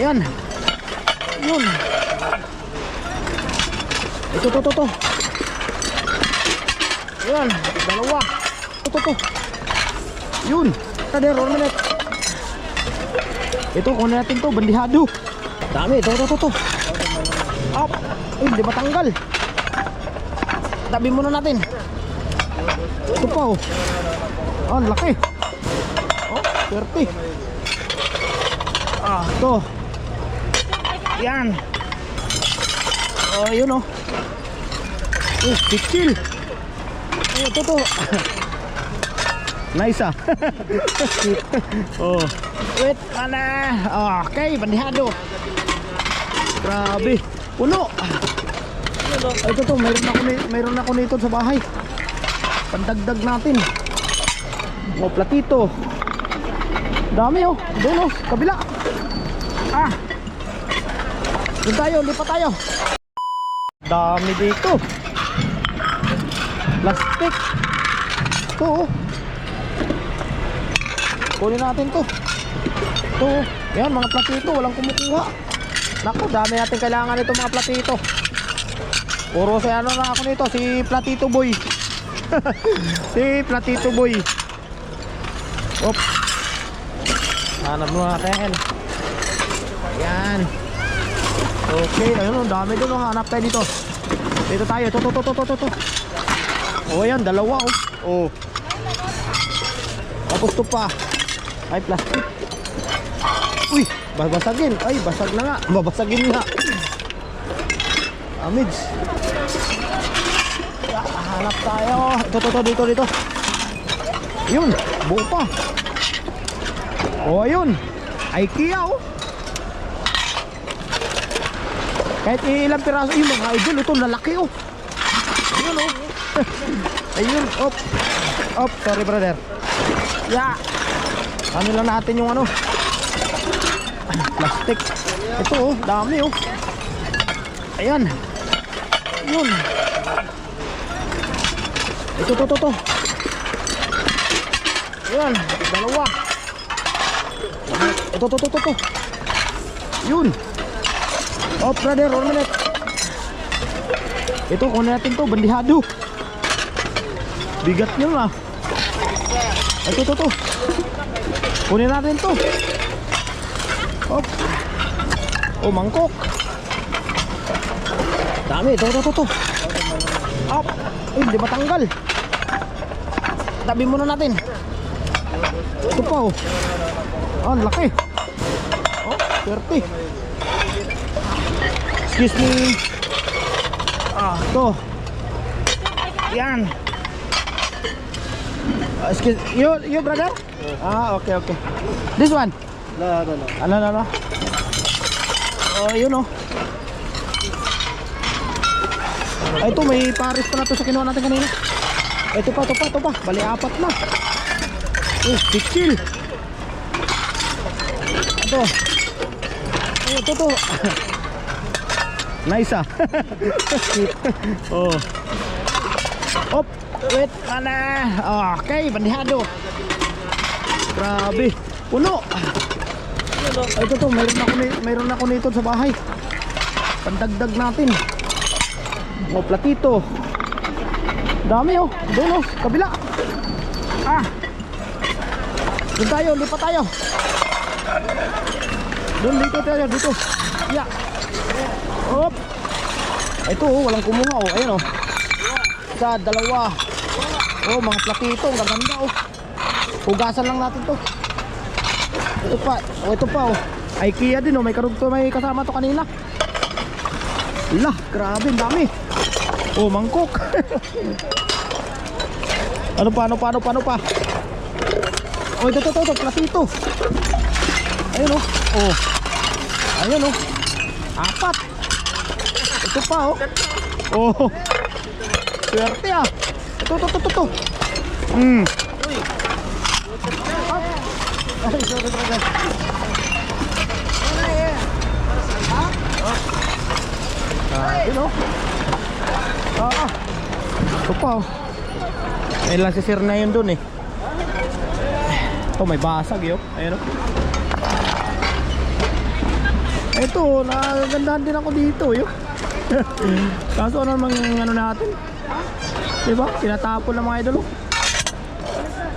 Ayan. Yun. Ito, to, to, to. Ayan. Dalawa. Ito, to, to. Yun. Brother, one minute. Ito, kunin natin to. Bandihado. Dami. Ito, to, to, to. Up. Uy, di matanggal. Tabi muna natin. Ito pa, oh. Ah, laki. Oh, 30. Ah, ito. Yan. Oh, yun oh. Oh, pitchil. Oh, ito to. nice ah. oh. Wait, mana? Okay, bandihado. Grabe. Puno. Ay, ito to, mayroon ako, mayroon ako nito sa bahay. Pandagdag natin. Oh, platito. Dami oh. Doon oh, kabila. Ah. Doon tayo, lipat tayo. Dami dito. Plastic. Ito oh. Kunin natin to. Ito oh. Yan, mga platito, walang kumukuha. Naku, dami natin kailangan ito mga platito. Puro si ano na ako nito, si Platito Boy. si Platito Boy. Op. Hanap mo natin. Yan. Okay, ayun, ang dami doon. oh. Hanap tayo dito. Dito tayo. Ito, ito, ito, ito, ito, ito. Oh, yan, dalawa oh. Oh. Tapos to pa. Ay, plastic. Uy, babasagin. Ay, basag na nga. Babasagin nga. Ya, hanap tayo. Ito, ito, ito, dito, dito. Yun, buo pa. Oh, ayun. IKEA, oh. Kahit ilang piraso, yung mga idol, ito, lalaki, oh. Ayun, oh. Ayun, op. Op, sorry, brother. Ya. Ano natin yung ano. Plastic. Ito, oh, dami, oh. Ayan. Yun. Ito, to, to, to. Ayan, dalawa. Ito, to, to, to, to. Yun. Oh, brother, one minute. Ito, kunin natin to, bandihado. Bigat nyo lah. Ito, to, to. Kunin natin to. Hop. Oh, mangkok. Dami, ito, ito, ito, ito. Up. Uy, hindi matanggal. Tabi muna natin. Ito pa, oh. Ang laki. Oh, 30. Excuse me. Ah, ito. Yan. Ah, excuse, you, you brother? Ah, okay, okay. This one? No, no, no. Ano, ano, ano? Oh, yun, oh. Ay, ito, may paris pa na to sa kinuha natin kanina. Ito pa, ito pa, ito pa. Bali, apat na. Oh, big chill. Ito. Ito, ito. nice, ah. oh. Op, wait, mana? Okay, bandihado. Grabe. Puno. Ay, ito to, mayroon ako, mayroon ako nito sa bahay. Pandagdag natin. Oh, platito. Dami oh. Doon oh, kabila. Ah. Doon tayo, lipat tayo. Doon dito tayo, dito. Ya. Op. Ito oh, walang kumuha oh. Ayun oh. Isa, dalawa. Oh, mga platito, gaganda oh. Hugasan lang natin to. Ito pa, oh ito pa oh. IKEA din oh, may karugto may kasama to kanina. Lah, grabe, dami. Oh, mangkok. ano pa, ano pa, ano pa, ano pa? Oh, ito, ito, ito, ito, platito. Ayun oh. Oh. Ayun oh. Apat. Ito pa oh. Oh. Swerte ah. Ito, ito, ito, ito. Hmm. Ay, sorry, yun oh. Ah. Ito pa oh. May lang si Sir na yun dun eh. Oh, may basag yun. Ayun oh. Ito, nagagandahan din ako dito, yun. Kaso ano namang ano natin? Diba? Tinatapon ng mga idol. oh.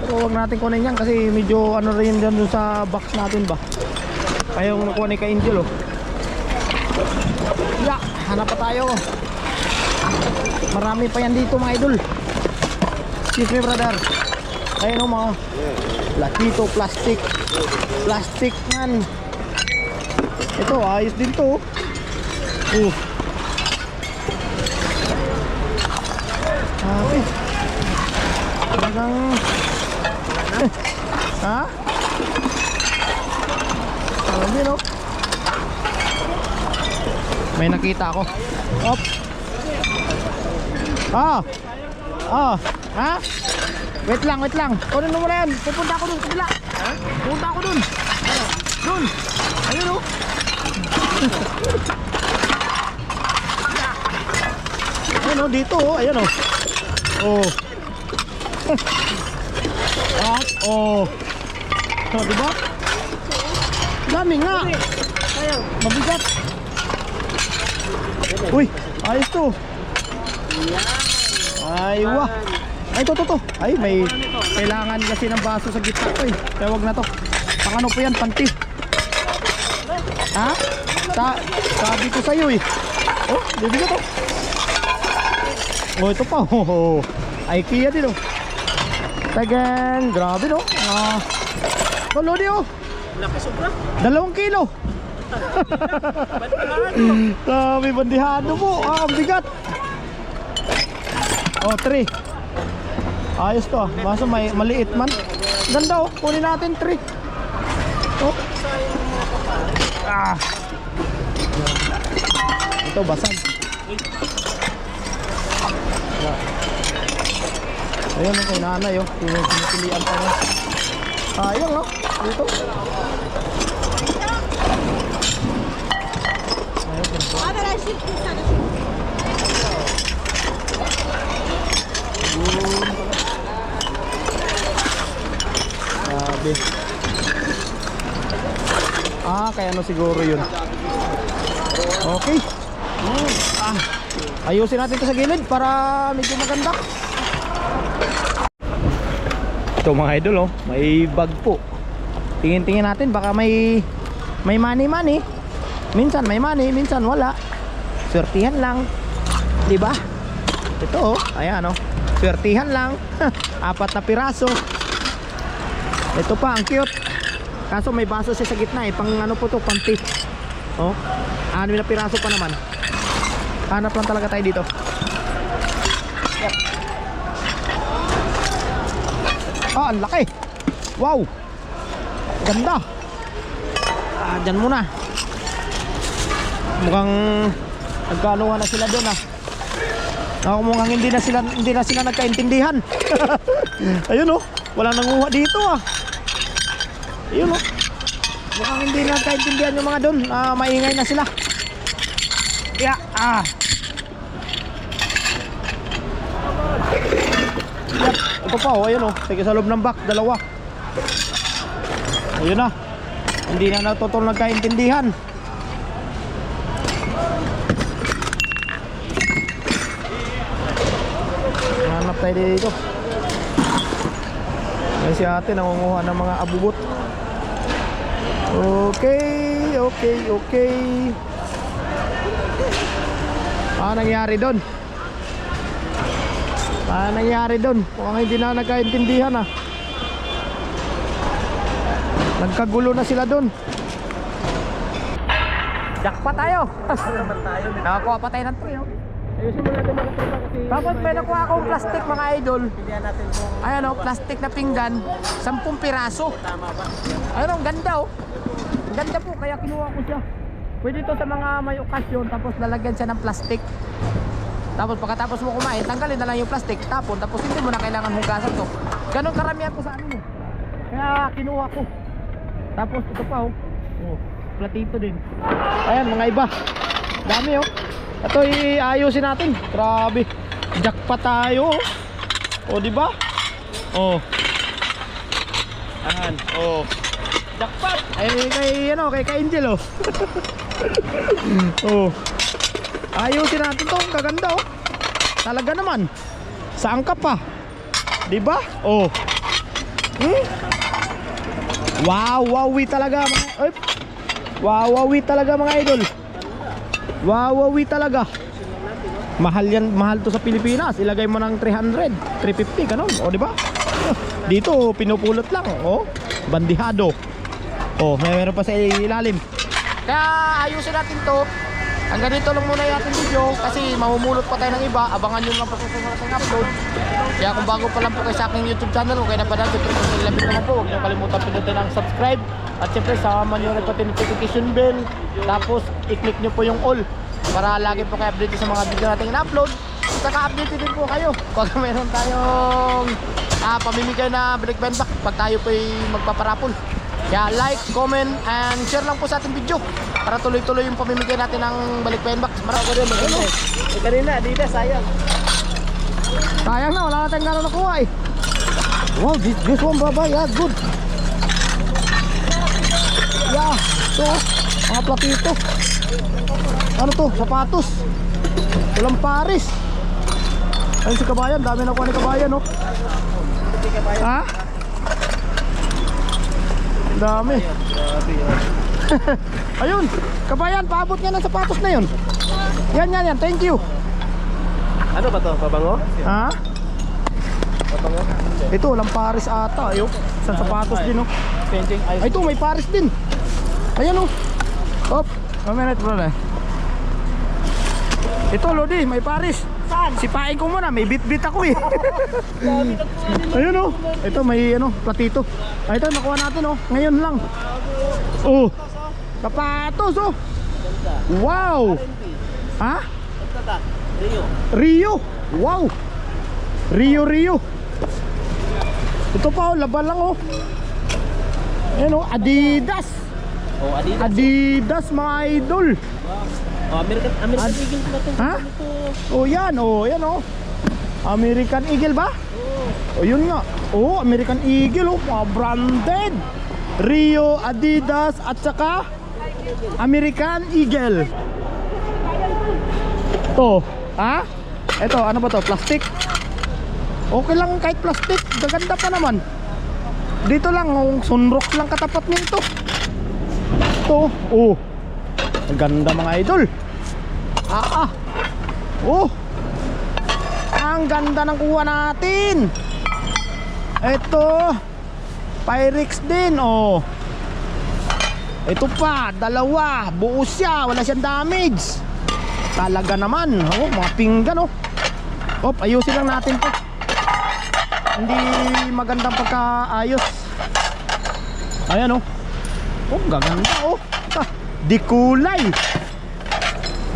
Pero huwag natin kunin yan kasi medyo ano rin dyan dun sa box natin ba. Kaya yung nakuha ni Ka-Angel oh. Ya, hanap pa tayo. Marami pa yan dito mga idol. Excuse me brother. Ayun oh mga platito, plastic. Plastic man. Ito ayos din to. Uh. Okay. Talagang Ha? Sabi no? May nakita ako. Op. Ah. Ah. Ha? Wait lang, wait lang. Kunin mo muna yan. Pupunta ako dun, kabila. Ha? Pupunta ako dun. Dun. Ayun oh. Ayun oh, dito oh. Ayun oh. Oh. At, oh. Oh, di ba? Dami nga. Mabigat. Uy, ayos to. Ay, wah. Ay, to, to, to. Ay, may kailangan kasi ng baso sa gitna ko eh. Kaya wag na to. Pang ano po yan, panti. Ha? Sa, sabi ko sa'yo eh. Oh, bibigat to. Oh, ito pa. Oh, oh. IKEA din oh. Tagang, grabe no. Ah. Tulo di oh. Laki sobra. Dalawang kilo. Sabi bandihado mo. Ah, ang bigat. Oh, 3. Ayos to. ah. Basta may maliit man. Ganda oh. Kunin natin 3. Oh. Ah. Ito basag. Ayun kay nanay oh. Pinipilian pa niya. Ayun oh. Dito. Grabe. Ah, kaya ano siguro yun. Okay. Ah, ayusin natin ito sa gilid para medyo maganda. Ito mga idol oh, may bag po. Tingin-tingin natin baka may may money money. Minsan may money, minsan wala. Swertihan lang. 'Di ba? Ito oh, ayan oh. Swertihan lang. Apat na piraso. Ito pa, ang cute. Kaso may baso siya sa gitna eh. Pang ano po to, pang tip. Oh. Ano na piraso pa naman. Hanap lang talaga tayo dito. Ah, ang laki. Wow. Ganda. Ah, dyan muna. Mukhang nagkanuha na sila doon ah. Ako mukhang hindi na sila hindi na sila nagkaintindihan. Ayun oh, walang nanguha dito ah. Ayun oh. Mukhang hindi na nagkaintindihan yung mga doon. Ah, maingay na sila. Yeah, ah. Ito pa oh, ayun oh. Sige sa loob ng back, dalawa. Ayun na. Hindi na natutol nagkaintindihan. Hanap tayo dito. Yan si ate nangunguha ng mga abubot. Okay, okay, okay. Ano nangyari doon? Ano nangyari doon? Mukhang hindi na nagkaintindihan ah. Nagkagulo na sila doon. Jackpot tayo. Nakakuha pa tayo ng tuyo. Ayusin mo natin mga tropa kasi Tapos may nakuha akong plastic mga idol. pilihan natin kung Ayan o, plastic na pinggan. 10 piraso. tama ba. Ayun o, ang ganda o. Ganda po, kaya kinuha ko siya. Pwede to sa mga may okasyon, tapos lalagyan siya ng plastic. Tapos pagkatapos mo kumain, tanggalin na lang yung plastic, tapon, tapos hindi mo na kailangan hugasan to. Ganon karamihan ko sa amin eh. Kaya kinuha ko. Tapos ito pa oh. Oh, platito din. Ayan, mga iba. Dami oh. Ito iayusin natin. Grabe. Jackpot tayo. oh. Oh, di ba? Oh. Ayan, oh. Jackpot. Ay kay ano, kay Ka Angel oh. oh. Ayusin natin to. Ang Kaganda oh. Talaga naman. Saan ka pa? 'Di ba? Oh. Hmm? Wow, wowi talaga mga Ay. Wow, wowi talaga mga idol. Wow, wowi talaga. Mahal yan, mahal to sa Pilipinas. Ilagay mo ng 300, 350 ganun. O, di ba? Dito pinupulot lang, oh. Bandihado. Oh, may meron pa sa ilalim. Kaya ayusin natin to. Hanggang dito lang muna yung ating video kasi mamumulot pa tayo ng iba. Abangan nyo lang pa sa nating upload. Kaya kung bago pa lang po kayo sa aking YouTube channel, kung kayo na pa siyempre kung ilapit naman po, huwag nyo kalimutan pinutin ang subscribe. At siyempre, sama nyo rin pati notification bell. Tapos, i-click nyo po yung all para lagi po kayo update sa mga video natin in-upload. Saka update din po kayo pag meron tayong ah, pamimigay na Black Band pag tayo po magpaparapol. Kaya like, comment, and share lang po sa ating video para tuloy-tuloy yung pamimigay natin ng balik pen box. Marami rin maganda. Kanina, Adidas, sayang. Sayang na, wala natin gano'n nakuha eh. Wow, this, this one baba, yeah, good. Yeah, ito, mga platito. Ano to, sapatos. Walang paris. Ayun si Kabayan, dami na kuha ni Kabayan, oh. Ha? Dami. Ayun, Kabayan, paabot nga ng sapatos na yun. Yan, yan, yan, thank you. Ano ba to? Pabango? Ha? Pabango? Ito, walang pares ata. Ayo, isang sapatos din, oh. Ay, ito, may pares din. Ayan, oh. Hop, one minute, bro. Ito, Lodi, may pares. Saan? Sipain ko muna, may bit-bit ako eh. Ayun, oh. Ito, may, ano, platito. Ay, ito, nakuha natin, oh. Ngayon lang. Oh. Sapatos, oh. Wow. Ha? Rio. Rio. Wow. Rio Rio. Ito pa oh, laban lang oh. Ayan oh, Adidas. Oh, Adidas. Adidas mga idol. Oh, American, American Ad- Eagle pala to. Ha? Ano to? Oh yan oh, yan oh. American Eagle ba? Oh, yun nga. Oh, American Eagle oh, mga branded. Rio, Adidas at saka American Eagle. To, ha? Ito, ano ba to? Plastic? Okay lang kahit plastic, gaganda pa naman. Dito lang, oh, sunrock lang katapat nito. Ito, oh. Ang ganda mga idol. Ah, ah. Oh. Ang ganda ng kuha natin. Ito. Pyrex din, oh. Ito pa, dalawa. Buo siya, wala siyang damage. Talaga naman. Oh, mga pinggan, oh. Op, ayusin lang natin 'to. Hindi magandang pagkaayos. Ayan, oh. Oh, gaganda, oh. Ah, di kulay.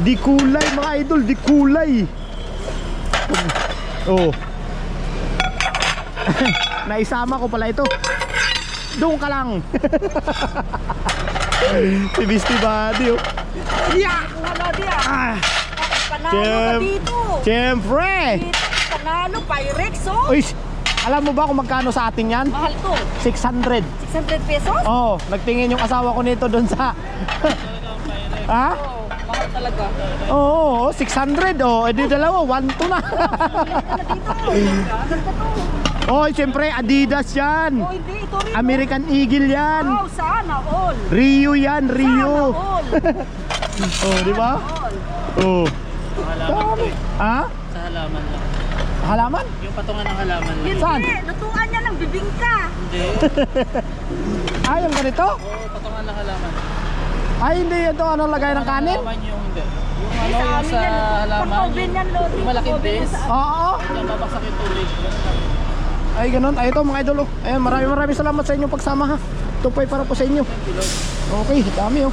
Di kulay mga idol, di kulay. Oh. Naisama ko pala ito. Doon ka lang. si Beastie Buddy oh. Yeah! Ah, Panalo ka dito. Siyempre! Dito, panalo, Pyrex, oh. Uy, alam mo ba kung magkano sa atin yan? Mahal to. 600. 600 pesos? Oh, nagtingin yung asawa ko nito doon sa... ha? Oh, mahal talaga. Oo, oh, 600 oh. Eh di dalawa, 1 to na. Oh, siyempre Adidas yan. Oh, hindi. Ito rin. American Eagle yan. Wow, sana all. Rio yan, Sana Rio. all. Oh, di ba? Oh. Eh. Ha? Halaman lang. Halaman? Yung patungan ng halaman lang. Saan? Hindi, lutuan niya ng bibingka. Hindi. Ah, yung ganito? Oo, patungan ng halaman. Ay, hindi ito ano lagay ng kanin? Halaman yung hindi. Yung ano sa yung sa halaman. Lodi. Yung malaking base. Oo. Diyan babaksak yung tubig. Ay, ganun. Ay, ito mga idol. oh. Ayan, maraming maraming salamat sa inyong pagsama ha. Ito po ay para po sa inyo. Okay, dami oh.